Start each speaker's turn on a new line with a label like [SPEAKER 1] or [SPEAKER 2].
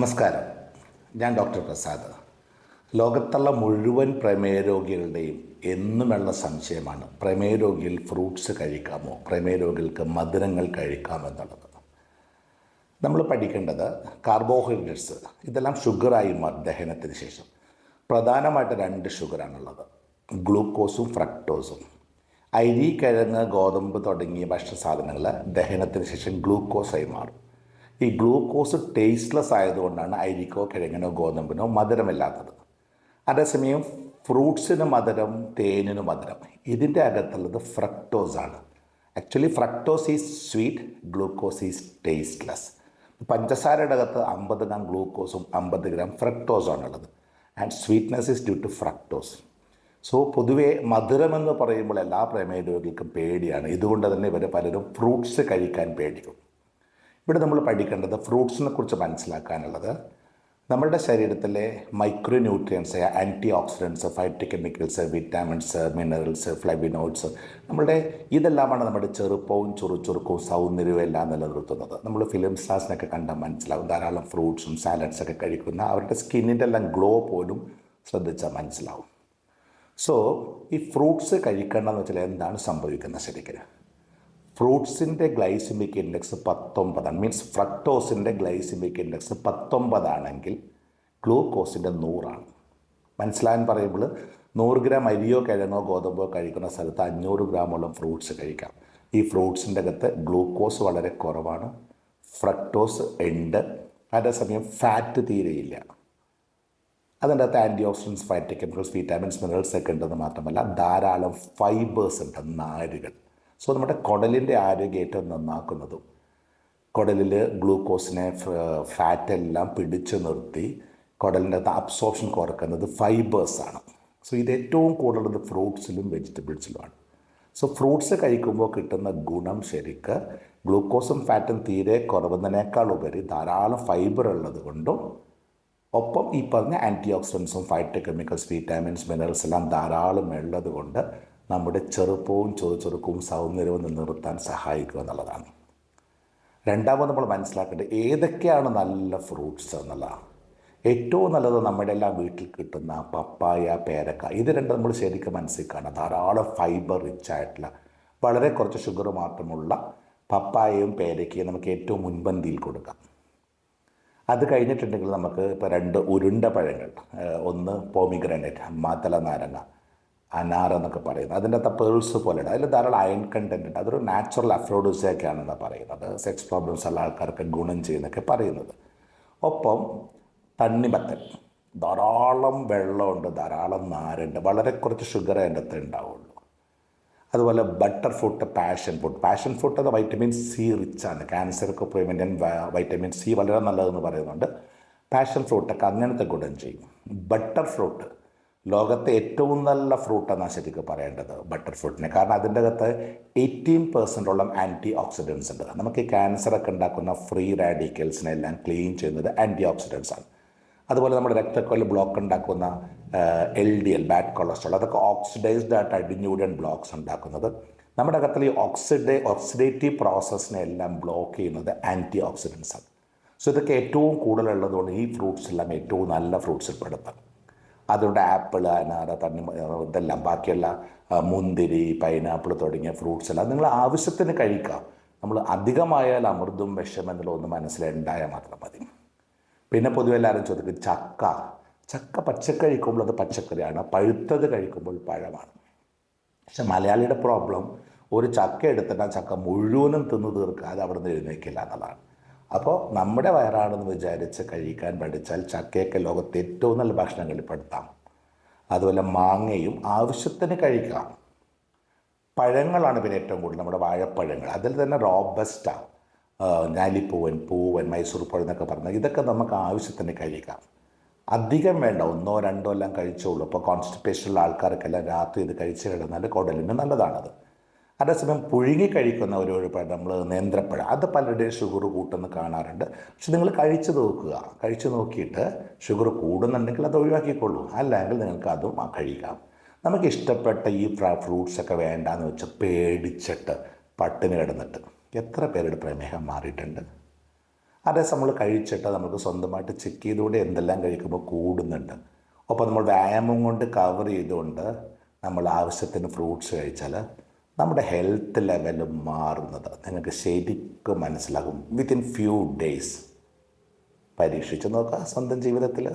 [SPEAKER 1] നമസ്കാരം. ഞാൻ ഡോക്ടർ പ്രസാദ്. ലോകത്തുള്ള മുഴുവൻ പ്രമേയ രോഗികളുടെയും എന്നുമുള്ള സംശയമാണ് പ്രമേയ രോഗികൾ ഫ്രൂട്ട്സ് കഴിക്കാമോ? പ്രമേയ രോഗികൾക്ക് മധുരങ്ങൾ കഴിക്കാമോ എന്നുള്ളത്. നമ്മൾ പഠിക്കേണ്ടത് കാർബോഹൈഡ്രേറ്റ്സ് ഇതെല്ലാം ഷുഗറായി ദഹനത്തിന് ശേഷം. പ്രധാനമായിട്ട് രണ്ട് ഷുഗറാണുള്ളത് ഗ്ലൂക്കോസും ഫ്രക്ടോസും അരി കിഴങ്ങ് ഗോതമ്പ് തുടങ്ങിയ ഭക്ഷണ സാധനങ്ങൾ ദഹനത്തിന് ശേഷം ഗ്ലൂക്കോസായി മാറും. ഈ ഗ്ലൂക്കോസ് ടേസ്റ്റ്ലെസ് ആയതുകൊണ്ടാണ് അരിക്കോ കിഴങ്ങിനോ ഗോതമ്പിനോ മധുരമില്ലാത്തത്. അതേസമയം ഫ്രൂട്ട്സിന് മധുരം തേനിന് മധുരം ഇതിന്റെ അകത്തുള്ളത് ഫ്രക്ടോസ് ആണ് actually fructose is sweet glucose is tasteless പഞ്ചസാരയുടെ അകത്ത് അമ്പത് ഗ്രാം ഗ്ലൂക്കോസും അമ്പത് ഗ്രാം ഫ്രക്ടോസും ഉള്ളത് and sweetness is due to fructose. So പൊതുവേ മധുരമെന്ന് പറയുമ്പോൾ എല്ലാ രോഗികൾക്കും പേടിയാണ്. ഇതുകൊണ്ട് തന്നെ ഇവർ പലരും ഫ്രൂട്ട്സ് കഴിക്കാൻ പേടിക്കും. ഇവിടെ നമ്മൾ പഠിക്കേണ്ടത് ഫ്രൂട്ട്സിനെ കുറിച്ച് മനസ്സിലാക്കാനുള്ളത്. നമ്മളുടെ ശരീരത്തിലെ micro nutrients anti oxidants phytochemicals vitamins minerals flavonoids നമ്മുടെ ഇതെല്ലാമാണ് നമ്മുടെ ചെറുപ്പവും ചുറുചുറുക്കവും സൗന്ദര്യവും എല്ലാം നിലനിർത്തുന്നത്. നമ്മൾ ഫിലിം സ്റ്റാർസിനൊക്കെ കണ്ടാൽ മനസ്സിലാവും. ധാരാളം ഫ്രൂട്ട്സും സാലഡ്സൊക്കെ കഴിക്കുന്ന അവരുടെ സ്കിന്നിന്റെ എല്ലാം ഗ്ലോ പോലും ശ്രദ്ധിച്ചാൽ മനസ്സിലാവും. സോ ഈ ഫ്രൂട്ട്സ് കഴിക്കണമെന്ന് വെച്ചാൽ എന്താണ് സംഭവിക്കുന്നത് ശരിക്കും? ഫ്രൂട്ട്സിന്റെ ഗ്ലൈസിമിക് ഇൻഡെക്സ് പത്തൊമ്പതാണ്. മീൻസ് ഫ്രക്ടോസിന്റെ ഗ്ലൈസിമിക് ഇൻഡെക്സ് പത്തൊമ്പതാണെങ്കിൽ ഗ്ലൂക്കോസിന്റെ നൂറാണ്. മനസ്സിലാകാൻ പറയുമ്പോൾ നൂറ് ഗ്രാം അരിയോ കിഴങ്ങോ ഗോതമ്പോ കഴിക്കുന്ന സ്ഥലത്ത് അഞ്ഞൂറ് ഗ്രാമോളം ഫ്രൂട്ട്സ് കഴിക്കാം. ഈ ഫ്രൂട്ട്സിന്റെ അകത്ത് ഗ്ലൂക്കോസ് വളരെ കുറവാണ്. ഫ്രക്ടോസ് ഉണ്ട്. അതേസമയം ഫാറ്റ് തീരെയില്ല. അതിന്റെ അകത്ത് anti oxidants phyto chemicals vitamins minerals ഒക്കെ ഉണ്ടെന്ന് മാത്രമല്ല ധാരാളം ഫൈബേഴ്സ് ഉണ്ട് നാരുകൾ. സോ നമ്മുടെ കുടലിന്റെ ആരോഗ്യം ഏറ്റവും നന്നാക്കുന്നതും. കുടലിൽ ഗ്ലൂക്കോസിനെ ഫാറ്റ് ഫാറ്റെല്ലാം പിടിച്ചു നിർത്തി കുടലിന്റെ അകത്ത് അബ്സോർപ്ഷൻ കുറക്കുന്നത് ഫൈബേഴ്സാണ് സോ ഇത് ഏറ്റവും കൂടുതലുള്ളത് ഫ്രൂട്ട്സിലും വെജിറ്റബിൾസിലുമാണ് സോ ഫ്രൂട്ട്സ് കഴിക്കുമ്പോൾ കിട്ടുന്ന ഗുണം ശരിക്ക് ഗ്ലൂക്കോസും ഫാറ്റും തീരെ കുറവുന്നതിനേക്കാൾ ഉപരി ധാരാളം ഫൈബർ ഉള്ളത് കൊണ്ടും ഒപ്പം ഈ പറഞ്ഞ ആന്റി ഓക്സിഡൻസും ഫൈറ്റോ കെമിക്കൽസ് വിറ്റാമിൻസ് മിനറൽസ് എല്ലാം ധാരാളം ഉള്ളത് കൊണ്ട് നമ്മുടെ ചെറുപ്പവും ചെറുചെറുക്കവും സൗന്ദര്യവും നിലനിർത്താൻ സഹായിക്കുക എന്നുള്ളതാണ്. രണ്ടാമത് നമ്മൾ മനസ്സിലാക്കേണ്ടത് ഏതൊക്കെയാണ് നല്ല ഫ്രൂട്ട്സ് എന്നുള്ളതാണ്. ഏറ്റവും നല്ലത് നമ്മുടെ എല്ലാം വീട്ടിൽ കിട്ടുന്ന പപ്പായ പേരക്ക ഇത് രണ്ടും നമ്മൾ ശരിക്കും മനസ്സിൽ കാണാം ധാരാളം ഫൈബർ റിച്ച് ആയിട്ടുള്ള വളരെ കുറച്ച് ഷുഗർ മാത്രമുള്ള പപ്പായയും പേരക്കയും നമുക്ക് ഏറ്റവും മുൻപന്തിയിൽ കൊടുക്കാം. അത് കഴിഞ്ഞിട്ടുണ്ടെങ്കിൽ നമുക്ക് ഇപ്പോൾ രണ്ട് ഉരുണ്ട പഴങ്ങൾ ഒന്ന് പോമിഗ്രനേറ്റ് മാതള നാരങ്ങ അനാർ എന്നൊക്കെ പറയുന്നത്. അതിന്റെ അകത്ത് പേൾസ് പോലെ ഉണ്ട് അതിൽ ധാരാളം അയൺ കണ്ടന്റ് ഉണ്ട്. അതൊരു നാച്ചുറൽ അഫ്രോഡോസിയൊക്കെയാണെന്ന് പറയുന്നത്. സെക്സ് പ്രോബ്ലംസ് ഉള്ള ആൾക്കാർക്ക് ഗുണം ചെയ്യുന്നൊക്കെ പറയുന്നത്. ഒപ്പം തണ്ണിമത്തൻ. ധാരാളം വെള്ളമുണ്ട് ധാരാളം നാരുണ്ട്. വളരെ കുറച്ച് ഷുഗർ അതിന്റെ അകത്ത് ഉണ്ടാവുള്ളൂ. അതുപോലെ butter food passion food passion food അത് വൈറ്റമിൻ സി റിച്ച് ആണ്. ക്യാൻസർക്ക് പ്രിവെന്റൻ വൈറ്റമിൻ സി വളരെ നല്ലതെന്ന് പറയുന്നുണ്ട്. പാഷൻ ഫ്രൂട്ടൊക്കെ അങ്ങനത്തെ ഗുണം ചെയ്യും. ബട്ടർ ഫ്രൂട്ട് ലോകത്തെ ഏറ്റവും നല്ല ഫ്രൂട്ടെന്നാണ് ശരിക്കും പറയേണ്ടത് ബട്ടർ ഫ്രൂട്ടിനെ കാരണം അതിന്റെ അകത്ത് എയ്റ്റീൻ പെർസെന്റോളം ആന്റി ഓക്സിഡൻസ് ഉണ്ട്. നമുക്ക് ഈ ക്യാൻസറൊക്കെ ഉണ്ടാക്കുന്ന ഫ്രീ റാഡിക്കൽസിനെ എല്ലാം ക്ലീൻ ചെയ്യുന്നത് ആന്റി ഓക്സിഡൻസ് ആണ്. അതുപോലെ നമ്മുടെ രക്തക്കൊല്ല് ബ്ലോക്ക് ഉണ്ടാക്കുന്ന L D L bad cholesterol അതൊക്കെ ഓക്സിഡൈസ്ഡ് ആയിട്ട് അടിഞ്ഞൂടൻ ബ്ലോക്സ് ഉണ്ടാക്കുന്നത്. നമ്മുടെ അകത്തിൽ ഈ ഓക്സിഡേ ഓക്സിഡേറ്റീവ് പ്രോസസ്സിനെ എല്ലാം ബ്ലോക്ക് ചെയ്യുന്നത് ആന്റി ഓക്സിഡൻസ് ആണ്. സോ ഇതൊക്കെ ഏറ്റവും കൂടുതലുള്ളതുകൊണ്ട് ഈ ഫ്രൂട്ട്സ് എല്ലാം ഏറ്റവും നല്ല ഫ്രൂട്ട്സിൽ പെടുത്താം അതുകൊണ്ട് ആപ്പിൾ അനാറ തണ്ണി ഇതെല്ലാം ബാക്കിയുള്ള മുന്തിരി പൈനാപ്പിൾ തുടങ്ങിയ ഫ്രൂട്ട്സ് എല്ലാം നിങ്ങൾ ആവശ്യത്തിന് കഴിക്കാം നമ്മൾ അധികമായാൽ അമൃതും വിഷം എന്നുള്ള ഒന്ന് മനസ്സിലുണ്ടായാൽ മാത്രം മതി. പിന്നെ പൊതുവെ എല്ലാവരും ചോദിക്കും ചക്ക. ചക്ക പച്ചക്കറി കഴിക്കുമ്പോൾ അത് പച്ചക്കറിയാണ് പഴുത്തത് കഴിക്കുമ്പോൾ പഴമാണ്. പക്ഷെ മലയാളിയുടെ പ്രോബ്ലം ഒരു ചക്ക എടുത്തിട്ട് ആ ചക്ക മുഴുവനും തിന്നു തീർക്കാതെ അവിടെ നിന്ന് എഴുന്നേക്കില്ല എന്നുള്ളതാണ്. അപ്പോൾ നമ്മുടെ വയറാണെന്ന് വിചാരിച്ച് കഴിക്കാൻ പഠിച്ചാൽ ചക്കയൊക്കെ ലോകത്തെ ഏറ്റവും നല്ല ഭക്ഷണങ്ങളിൽ പെടുത്താം. അതുപോലെ മാങ്ങയും ആവശ്യത്തിന് കഴിക്കാം. പഴങ്ങളാണ് പിന്നെ ഏറ്റവും കൂടുതൽ നമ്മുടെ വാഴപ്പഴങ്ങൾ. അതിൽ തന്നെ റോബസ്റ്റ ഞാലിപ്പൂവൻ പൂവൻ മൈസൂർ പഴം എന്നൊക്കെ പറഞ്ഞാൽ ഇതൊക്കെ നമുക്ക് ആവശ്യത്തിന് കഴിക്കാം. അധികം വേണ്ട ഒന്നോ രണ്ടോ എല്ലാം കഴിച്ചോളൂ. ഇപ്പോൾ കോൺസ്റ്റിപ്പേഷനുള്ള ആൾക്കാർക്കെല്ലാം രാത്രി ഇത് കഴിച്ച് കിടന്നാൽ കുടലിന് നല്ലതാണത്. അതേസമയം പുഴുങ്ങി കഴിക്കുന്ന ഒരു ഒരു നമ്മൾ നേന്ത്രപ്പഴം അത് പലരുടെയും ഷുഗർ കൂട്ടുന്ന കാണാറുണ്ട്. പക്ഷെ നിങ്ങൾ കഴിച്ചു നോക്കുക. കഴിച്ചു നോക്കിയിട്ട് ഷുഗർ കൂടുന്നുണ്ടെങ്കിൽ അത് ഒഴിവാക്കിക്കൊള്ളൂ. അല്ലെങ്കിൽ നിങ്ങൾക്ക് അതും കഴിക്കാം. നമുക്ക് ഇഷ്ടപ്പെട്ട ഈ ഫ്രൂട്ട്സൊക്കെ വേണ്ടാന്ന് വെച്ച് പേടിച്ചിട്ട് പട്ടിണി കിടന്നിട്ട് എത്ര പേരുടെ പ്രമേഹം മാറിയിട്ടുണ്ട്. അതേ നമ്മൾ കഴിച്ചിട്ട് നമുക്ക് സ്വന്തമായിട്ട് ചെക്ക് ചെയ്തുകൂടെ എന്തെല്ലാം കഴിക്കുമ്പോൾ കൂടുന്നുണ്ട്. ഒപ്പം നമ്മൾ വ്യായാമം കൊണ്ട് കവർ ചെയ്തുകൊണ്ട് നമ്മൾ ആവശ്യത്തിന് ഫ്രൂട്ട്സ് കഴിച്ചാൽ നമ്മുടെ ഹെൽത്ത് ലെവൽ മാറുന്നത്. നിങ്ങൾക്ക് ശരിക്കും മനസ്സിലാകും. വിത്തിൻ ഫ്യൂ ഡേയ്സ് പരീക്ഷിച്ച് നോക്കുക സ്വന്തം ജീവിതത്തിൽ